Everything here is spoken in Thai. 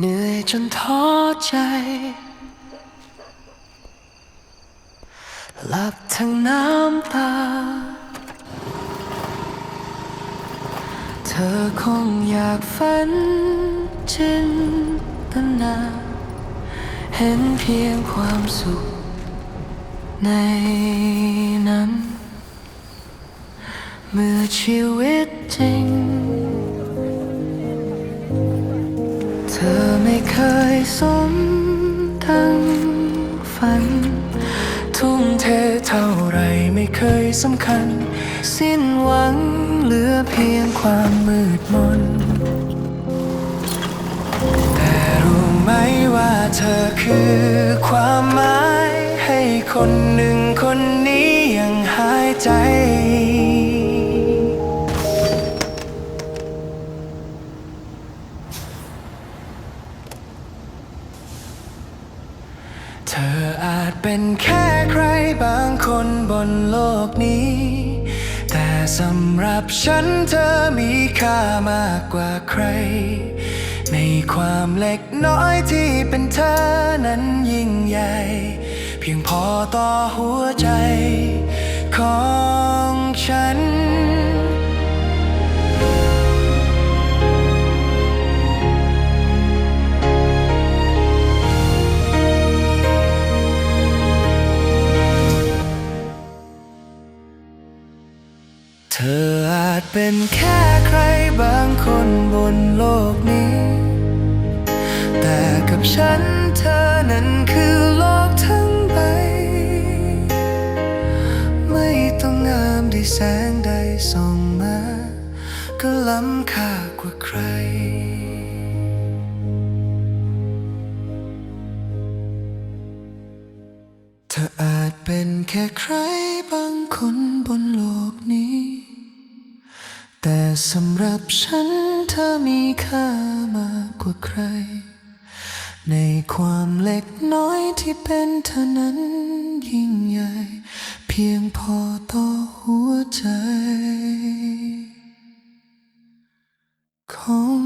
เหนื่อยจนท้อใจ หลับทั้งน้ำตา เธอคงอยากฝันจินตนา เห็นเพียงความสุขในนั้น เมื่อชีวิตจริง สมทั้งฝัน ทุ่มเทเท่าไรไม่เคยสำคัญ สิ้นหวังเหลือเพียงความมืดมน แต่รู้ไหมว่าเธอคือความหมาย ให้คนหนึ่งคนนี้ยังหายใจ เธออาจเป็นแค่ใครบางคนบนโลกนี้ แต่สำหรับฉันเธอมีค่ามากกว่าใคร ในความเล็กน้อยที่เป็นเธอนั้นยิ่งใหญ่ เพียงพอต่อหัวใจของฉัน เธออาจเป็นแค่ใครบางคนบนโลกนี้ แต่กับฉันเธอนั้นคือโลกทั้งใบ ไม่ต้องงามด้วยแสงใดส่องมา ก็ล้ำค่ากว่าใครเธออาจเป็นแค่ใครบางคนบนโลก สำหรับฉันเธอมีค่ามากกว่าใคร ในความเล็กน้อยที่เป็นเธอนั้นยิ่งใหญ่ เพียงพอต่อหัวใจ ของ